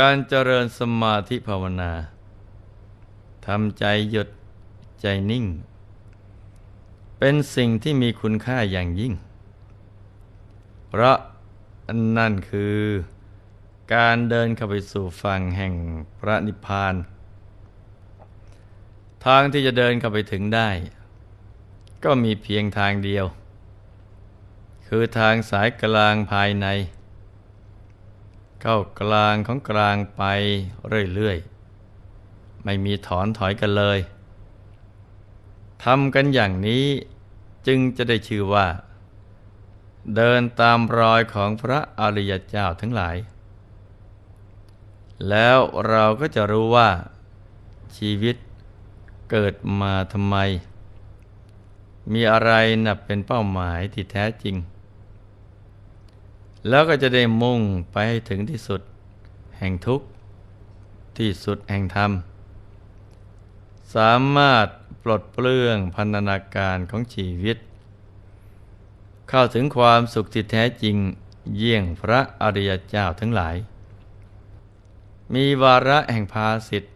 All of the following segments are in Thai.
การเจริญสมาธิภาวนาทำใจหยุดใจนิ่ง เป็นสิ่งที่มีคุณค่าอย่างยิ่ง เพราะนั่นคือการเดินเข้าไปสู่ฝั่งแห่งพระนิพพาน ทางที่จะเดินเข้าไปถึงได้ ก็มีเพียงทางเดียว คือทางสายกลางภายใน เข้ากลางของกลางไปเรื่อยๆ ไม่มีถอนถอยกันเลยทำกันอย่างนี้จึงจะได้ชื่อว่า เดินตามรอยของพระอริยเจ้าทั้งหลาย แล้วเราก็จะรู้ว่า ชีวิตเกิดมาทำไม มีอะไรนับเป็นเป้าหมายที่แท้จริง แล้วก็จะได้มุ่งไปให้ถึงที่สุด แห่งทุกข์ ที่สุดแห่งธรรม สามารถปลดเปลื้องพันธนาการของชีวิต เข้าถึงความสุขที่แท้จริงเยี่ยงพระอริยเจ้าทั้งหลาย มีวาระแห่งภาสิทธิ์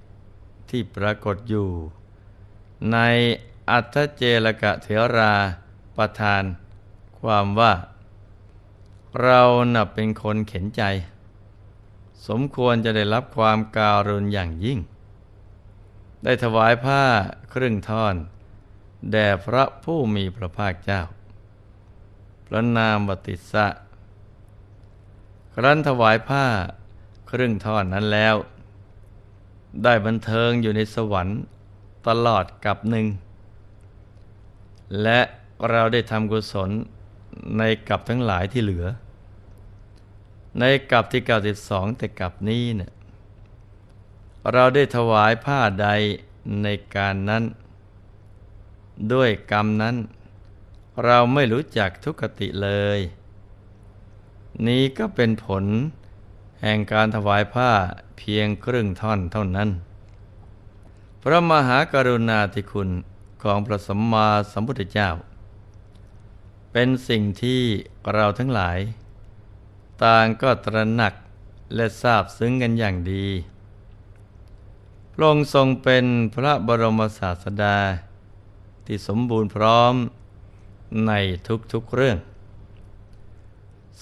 ที่ปรากฏอยู่ ในอัตเจลกะเถราประทาน ความว่า เรานับเป็นคนเข็นใจ สมควรจะได้รับความการุณอย่างยิ่ง ได้ถวายผ้าครึ่งท่อน แด่พระผู้มีพระภาคเจ้า พระนามบติสะครั้นถวายผ้าครึ่งท่อนนั้นแล้ว ได้บันเทิงอยู่ในสวรรค์ตลอดกับหนึ่ง และเราได้ทำกุศลในกับทั้งหลายที่เหลือ ในกับที่เก้าสิบสองแต่กับนี้เนะี่ยเราได้ถวายผ้าใดในการนั้น ด้วยกรรมนั้น เราไม่รู้จักทุกขติเลย นี้ก็เป็นผลแห่งการถวายผ้าเพียงครึ่งท่อนเท่านั้น พระมหากรุณาธิคุณของพระสัมมาสัมพุทธเจ้า เป็นสิ่งที่เราทั้งหลาย ต่างก็ตระหนักและทราบซึ้งกันอย่างดีพระองค์ทรงเป็นพระบรมศาสดา ที่สมบูรณ์พร้อมในทุกๆเรื่อง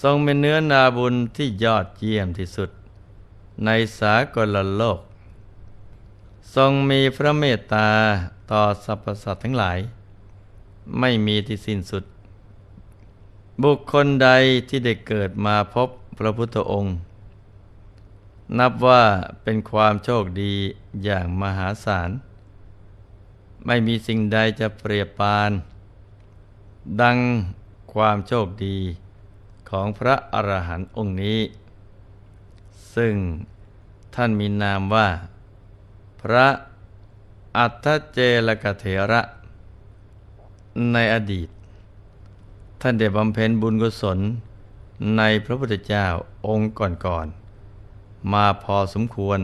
ทรงเป็นเนื้อนาบุญที่ยอดเยี่ยมที่สุด ในสากลโลก ทรงมีพระเมตตาต่อสรรพสัตว์ทั้งหลาย ไม่มีที่สิ้นสุด บุคคลใดที่ได้เกิดมาพบพระพุทธองค์ นับว่าเป็นความโชคดีอย่างมหาศาล ไม่มีสิ่งใดจะเปรียบปาน ดังความโชคดีของพระอรหันต์องค์นี้ ซึ่งท่านมีนามว่า พระอัตเจลกเถระ ในอดีต ท่านได้บำเพ็ญบุญกุศลในพระพุทธเจ้าองค์ก่อนๆมาพอสมควร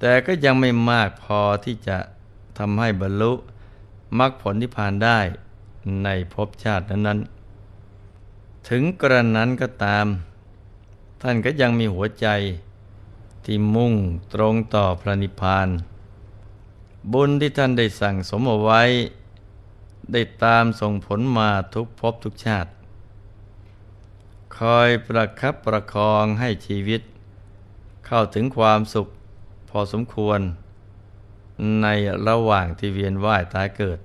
แต่ก็ยังไม่มากพอที่จะทำให้บรรลุมรรคผลนิพพานได้ในภพชาตินั้นๆ ถึงกระนั้นก็ตาม ท่านก็ยังมีหัวใจที่มุ่งตรงต่อพระนิพพาน บุญที่ท่านได้สั่งสมเอาไว้ ได้ตามส่งผลมาทุกภพทุกชาติ คอยประคับประคองให้ชีวิต เข้าถึงความสุขพอสมควร ในระหว่างที่เวียนว่ายตายเกิด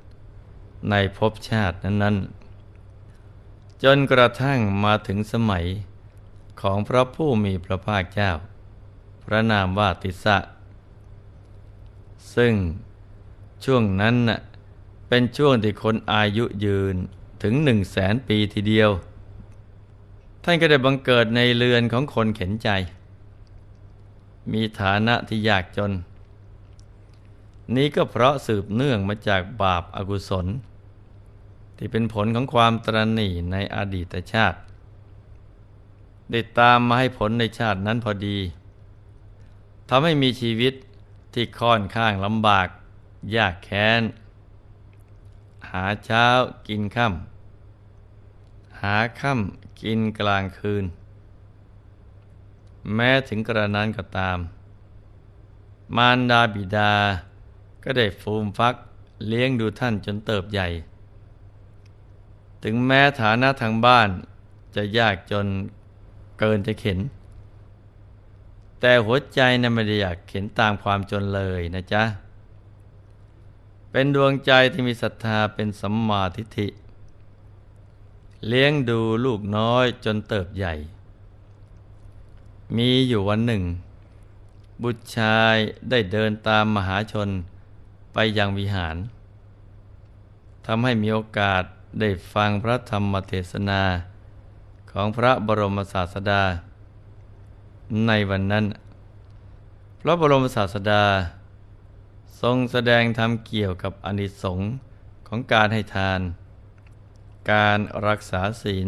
ในภพชาตินั้น ๆ จนกระทั่งมาถึงสมัยของพระผู้มีพระภาคเจ้า พระนามว่าติสะ ซึ่งช่วงนั้นน่ะ เป็นช่วงที่คนอายุยืนถึงหนึ่งแสนปีทีเดียว ท่านก็ได้บังเกิดในเรือนของคนเข็นใจ มีฐานะที่ยากจน นี้ก็เพราะสืบเนื่องมาจากบาปอากุศล ที่เป็นผลของความตรณีในอดีตชาติ ได้ตามมาให้ผลในชาตินั้นพอดีทำให้มีชีวิตที่ค่อนข้างลำบาก ยากแค้น หาเช้ากินค่ำหาค่ำกินกลางคืน แม้ถึงกระนั้นก็ตาม มารดาบิดาก็ได้ฟูมฟักเลี้ยงดูท่านจนเติบใหญ่ ถึงแม้ฐานะทางบ้านจะยากจนเกินจะเข็น แต่หัวใจนะ่ะไม่ได้อยากเข็นตามความจนเลยนะจ๊ะ เป็นดวงใจที่มีศรัทธาเป็นสัมมาทิฏฐิ เลี้ยงดูลูกน้อยจนเติบใหญ่ มีอยู่วันหนึ่ง บุตรชายได้เดินตามมหาชนไปยังวิหารทำให้มีโอกาสได้ฟังพระธรรมเทศนาของพระบรมศาสดา ในวันนั้น พระบรมศาสดา ทรงแสดงธรรมเกี่ยวกับอนิสงค์ของการให้ทาน การรักษาศีล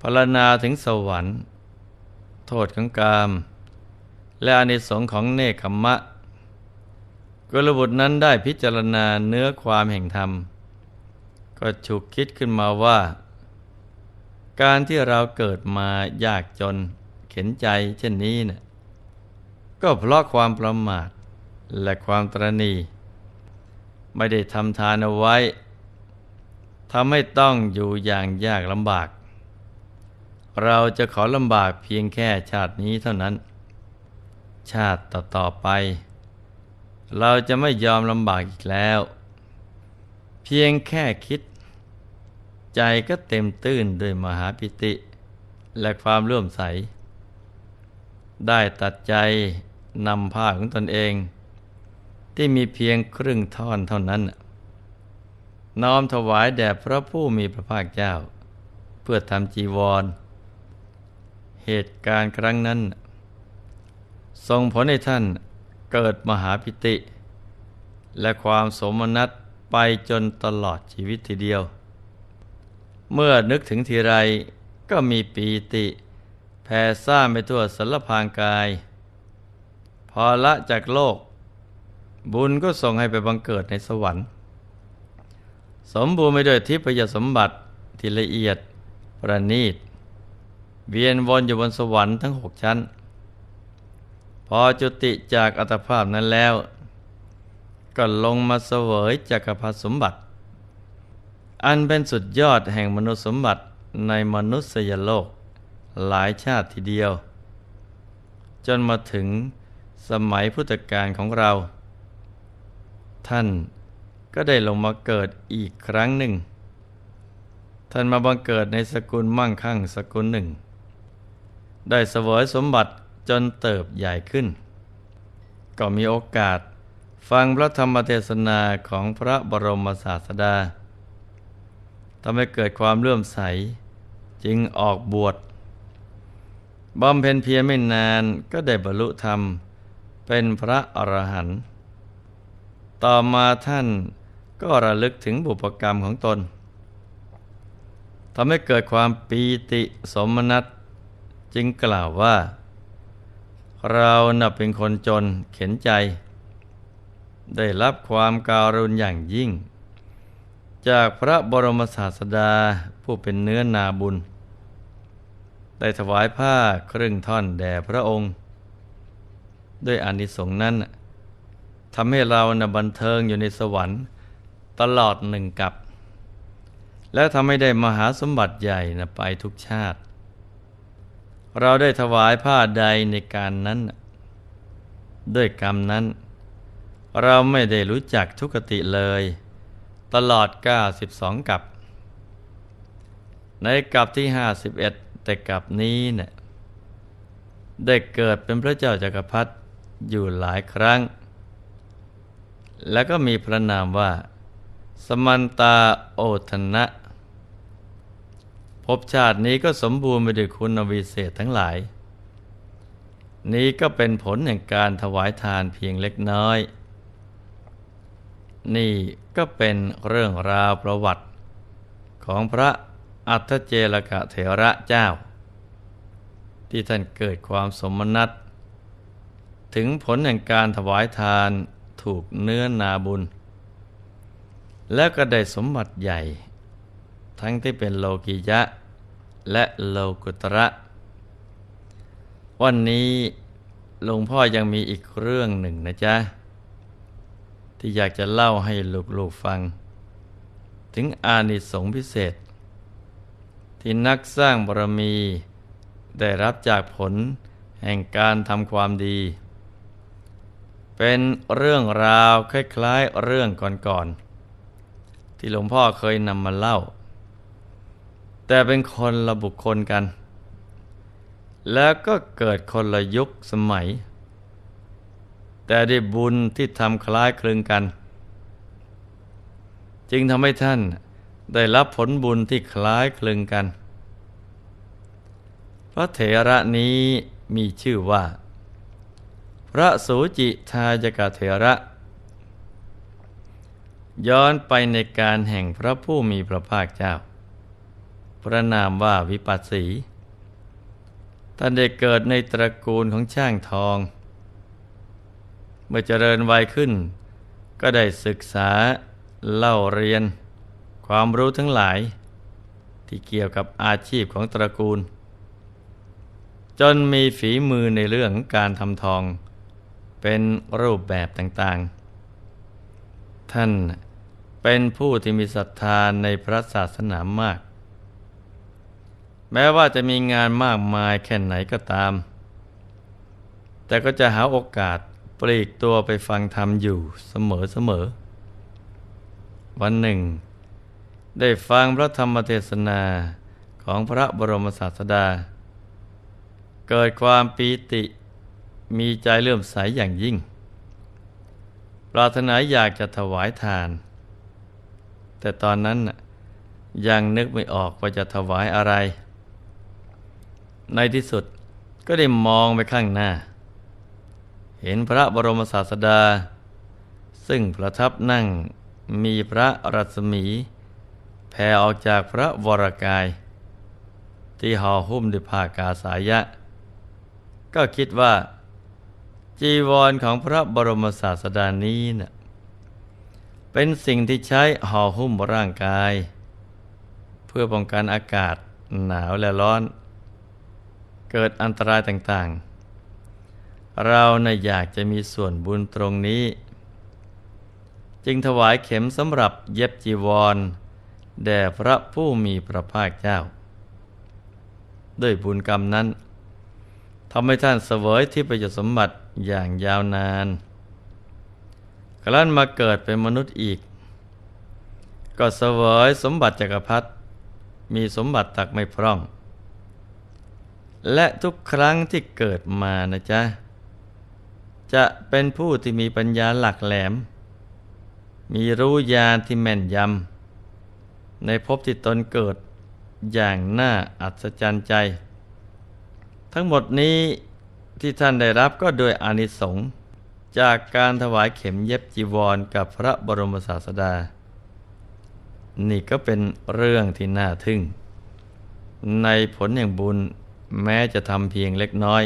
พรรณนาถึงสวรรค์ โทษของกาม และอนิสงค์ของเนคขมะกุลบุตรนั้นได้พิจารณาเนื้อความแห่งธรรม ก็ฉุกคิดขึ้นมาว่า การที่เราเกิดมายากจนเข็นใจเช่นนี้เนะ่ะก็เพราะความประมาท และความตรณี ไม่ได้ทำทานเอาไว้ทำให้ต้องอยู่อย่างยากลำบาก เราจะขอลำบากเพียงแค่ชาตินี้เท่านั้น ชาติต่อๆไป เราจะไม่ยอมลำบากอีกแล้ว เพียงแค่คิด ใจก็เต็มตื้นด้วยมหาปิติ และความเลื่อมใส ได้ตัดใจนำผ้าของตนเอง ที่มีเพียงครึ่งท่อนเท่านั้น น้อมถวายแด่พระผู้มีพระภาคเจ้า เพื่อทำจีวร เหตุการณ์ครั้งนั้นส่งผลให้ท่านเกิดมหาพิติ และความสมนัตไปจนตลอดชีวิตทีเดียว เมื่อนึกถึงทีไรก็มีปีติแผ่ซ่านไปทั่วสารพางกาย พอละจากโลก บุญก็ส่งให้ไปบังเกิดในสวรรค์ สมบูรณ์ไปด้วยทิพยสมบัติที่ละเอียดประณีต เวียนวนอยู่บนสวรรค์ทั้งหกชั้น พอจุติจากอัตภาพนั้นแล้ว ก็ลงมาเสวยจักรพรรดิสมบัติ อันเป็นสุดยอดแห่งมนุษยสมบัติในมนุษยโลกหลายชาติทีเดียว จนมาถึงสมัยพุทธกาลของเรา ท่านก็ได้ลงมาเกิดอีกครั้งหนึ่ง ท่านมาบังเกิดในสกุลมั่งคั่งสกุลหนึ่ง ได้เสวยสมบัติจนเติบใหญ่ขึ้น ก็มีโอกาสฟังพระธรรมเทศนาของพระบรมศาสดาทำให้เกิดความเลื่อมใส จึงออกบวชบำเพ็ญเพียรไม่นานก็ได้บรรลุธรรม เป็นพระอรหันต์ ต่อมาท่านก็ระลึกถึงบุพกรรมของตนทำให้เกิดความปีติสมนัตจึงกล่าวว่า เรานับเป็นคนจนเข็นใจ ได้รับความการุณอย่างยิ่ง จากพระบรมศาสดาผู้เป็นเนื้อนาบุญ ได้ถวายผ้าครึ่งท่อนแด่พระองค์ ด้วยอานิสงส์นั้น ทำให้เรานะบันเทิงอยู่ในสวรรค์ ตลอดหนึ่งกับ และทำให้ได้มหาสมบัติใหญ่นะไปทุกชาติ เราได้ถวายผ้าใดในการนั้น ด้วยกรรมนั้น เราไม่ได้รู้จักทุกติเลย ตลอด 92 กับ ในกับที่ 51 แต่กับนี้เนะี่ยได้เกิดเป็นพระเจ้าจากักรพรรดิอยู่หลายครั้ง แล้วก็มีพระนามว่า สมันตาโอทนะภพชาตินี้ก็สมบูรณ์ไปด้วยคุณวิเศษทั้งหลาย นี้ก็เป็นผลแห่งการถวายทานเพียงเล็กน้อย นี่ก็เป็นเรื่องราวประวัติของพระอัตเจลกะเถระเจ้า ที่ท่านเกิดความสมนัตถึงผลแห่งการถวายทาน ถูกเนื้อนาบุญ แล้วก็ได้สมบัติใหญ่ ทั้งที่เป็นโลกิยะ และโลกุตระ วันนี้หลวงพ่อยังมีอีกเรื่องหนึ่งนะจ๊ะ ที่อยากจะเล่าให้ลูกๆฟัง ถึงอานิสงส์พิเศษ ที่นักสร้างบารมีได้รับจากผลแห่งการทำความดี เป็นเรื่องราวคล้ายๆเรื่องก่อนๆที่หลวงพ่อเคยนำมาเล่า แต่เป็นคนละบุคคลกัน แล้วก็เกิดคนละยุคสมัย แต่ได้บุญที่ทำคล้ายคลึงกัน จึงทำให้ท่านได้รับผลบุญที่คล้ายคลึงกัน พระเถระนี้มีชื่อว่า พระสูจิทายกเถระ ย้อนไปในการแห่งพระผู้มีพระภาคเจ้า พระนามว่าวิปัสสีท่านได้เกิดในตระกูลของช่างทอง เมื่อเจริญวัยขึ้น ก็ได้ศึกษาเล่าเรียน ความรู้ทั้งหลาย ที่เกี่ยวกับอาชีพของตระกูล จนมีฝีมือในเรื่องการทำทอง เป็นรูปแบบต่างๆ ท่านเป็นผู้ที่มีศรัทธาในพระศาสนามาก แม้ว่าจะมีงานมากมายแค่ไหนก็ตาม แต่ก็จะหาโอกาสปลีกตัวไปฟังธรรมอยู่เสมอๆวันหนึ่ง ได้ฟังพระธรรมเทศนาของพระบรมศาสดา เกิดความปีติ มีใจเลื่อมใสอย่างยิ่ง ปรารถนาอยากจะถวายทาน แต่ตอนนั้นยังนึกไม่ออกว่าจะถวายอะไร ในที่สุดก็ได้มองไปข้างหน้า เห็นพระบรมศาสดา ซึ่งประทับนั่งมีพระรัศมี แผ่ออกจากพระวรกาย ที่ห่อหุ้มด้วยผ้ากาสายะ ก็คิดว่า จีวรของพระบรมศาสดานี้นะ่ะเป็นสิ่งที่ใช้ห่อหุ้มร่างกาย เพื่อป้องกันอากาศหนาวและร้อน เกิดอันตรายต่างๆ เรานะ่ะอยากจะมีส่วนบุญตรงนี้ จึงถวายเข็มสำหรับเย็บจีวร แด่พระผู้มีพระภาคเจ้า ด้วยบุญกรรมนั้นทำให้ท่านเสวยที่ประโยชน์สมบัติ อย่างยาวนานครั้นมาเกิดเป็นมนุษย์อีก ก็เสวยสมบัติจักรพรรดิมีสมบัติตักไม่พร่อง และทุกครั้งที่เกิดมานะจ๊ะ จะเป็นผู้ที่มีปัญญาหลักแหลม มีรู้ญาณที่แม่นยำ ในภพที่ตนเกิดอย่างน่าอัศจรรย์ใจ ทั้งหมดนี้ ที่ท่านได้รับก็โดยอานิสงส์จากการถวายเข็มเย็บจีวรกับพระบรมศาสดา นี่ก็เป็นเรื่องที่น่าทึ่ง ในผลแห่างบุญแม้จะทำเพียงเล็กน้อย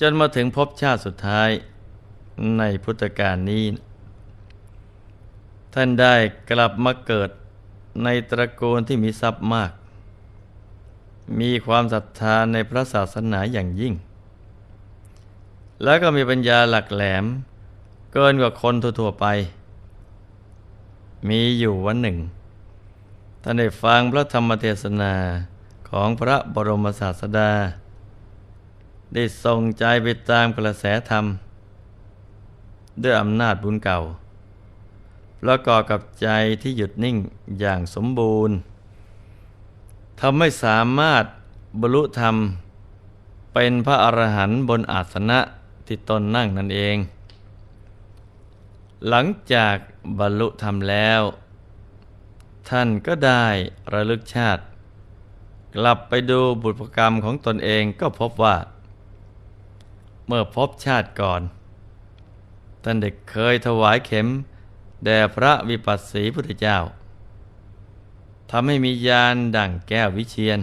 จนมาถึงภพชาติสุดท้ายในพุทธกาลนี้ ท่านได้กลับมาเกิดในตระกูลที่มีทรัพย์มาก มีความศรัทธาในพระศาสนาอย่างยิ่ง แล้วก็มีปัญญาหลักแหลม เกินกว่าคนทั่วๆไป มีอยู่วันหนึ่งท่านได้ฟังพระธรรมเทศนาของพระบรมศาสดา ได้ทรงใจไปตามกระแสธรรม ด้วยอำนาจบุญเก่าประกอบกับใจที่หยุดนิ่งอย่างสมบูรณ์ ทำให้สามารถบรรลุธรรม เป็นพระอรหันต์บนอาสนะที่ตนนั่งนั่นเอง หลังจากบรรลุธรรมแล้ว ท่านก็ได้ระลึกชาติ กลับไปดูบุพกรรมของตนเองก็พบว่า เมื่อพบชาติก่อน ท่านได้เคยถวายเข็ม แด่พระวิปัสสีพุทธเจ้า ทำให้มีญาณดั่งแก้ววิเชียน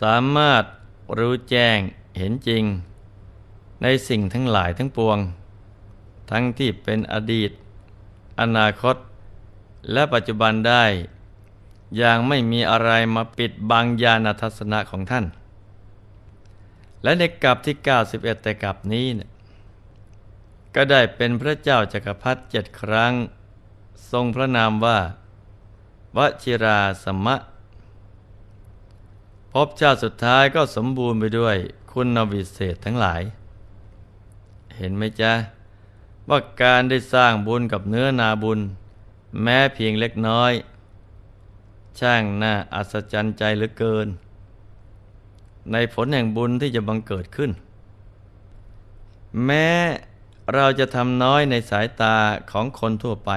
สามารถรู้แจ้งเห็นจริง ในสิ่งทั้งหลายทั้งปวง ทั้งที่เป็นอดีต อนาคต และปัจจุบันได้ อย่างไม่มีอะไรมาปิดบังญาณทัศนะของท่าน และในกลับที่ 91 แต่กลับนี้เนี่ยก็ได้เป็นพระเจ้าจักรพรรดิเจ็ดครั้ง ทรงพระนามว่า วชิราสมะ พบชาติสุดท้ายก็สมบูรณ์ไปด้วยคุณวิเศษทั้งหลาย เห็นไหมจ๊ะ ว่าการได้สร้างบุญกับเนื้อนาบุญ แม้เพียงเล็กน้อย ช่างน่าอัศจรรย์ใจเหลือเกิน ในผลแห่งบุญที่จะบังเกิดขึ้น แม้เราจะทำน้อยในสายตาของคนทั่วไป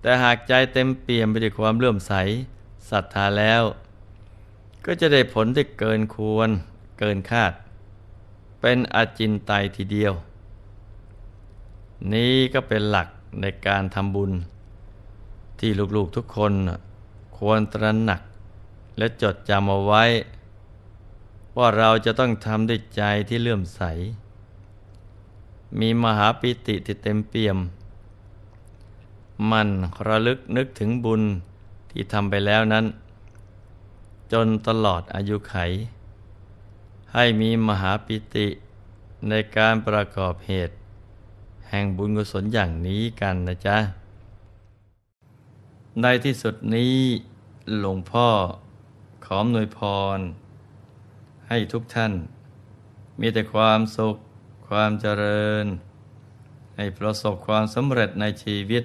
แต่หากใจเต็มเปี่ยมไปด้วยความเลื่อมใสศรัทธาแล้ว ก็จะได้ผลที่เกินควร เกินคาด เป็นอจินไตยทีเดียว นี้ก็เป็นหลักในการทำบุญ ที่ลูกๆทุกคนควรตระหนัก และจดจำเอาไว้ ว่าเราจะต้องทำด้วยใจที่เลื่อมใส มีมหาปิติที่เต็มเปี่ยม มันระลึกนึกถึงบุญที่ทำไปแล้วนั้น จนตลอดอายุไข ให้มีมหาปิติในการประกอบเหตุ แห่งบุญกุศลอย่างนี้กันนะจ๊ะ ในที่สุดนี้หลวงพ่อขออำนวยพร ให้ทุกท่าน มีแต่ความสุข ความเจริญ ให้ประสบความสำเร็จในชีวิต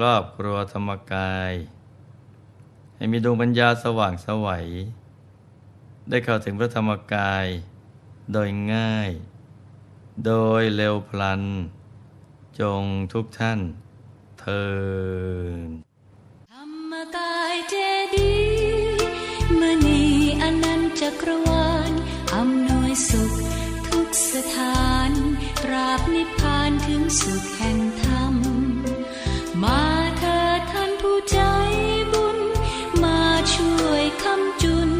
ครอบครัวธรรมกาย ให้มีดวงปัญญาสว่างสวัย ได้เข้าถึงพระธรรมกาย โดยง่าย โดยเร็วพลัน จงทุกท่านเทินธรรมกายเจดีมณีอนันตจักรวาลอำนวยสุขทุกสถานตราบนิพพานถึงสุขแห่งำจุน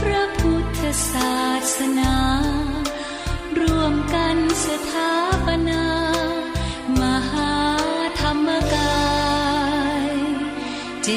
พระพุทธศาสนา ร่วมกันสถาปนา มหาธรรมกายเจ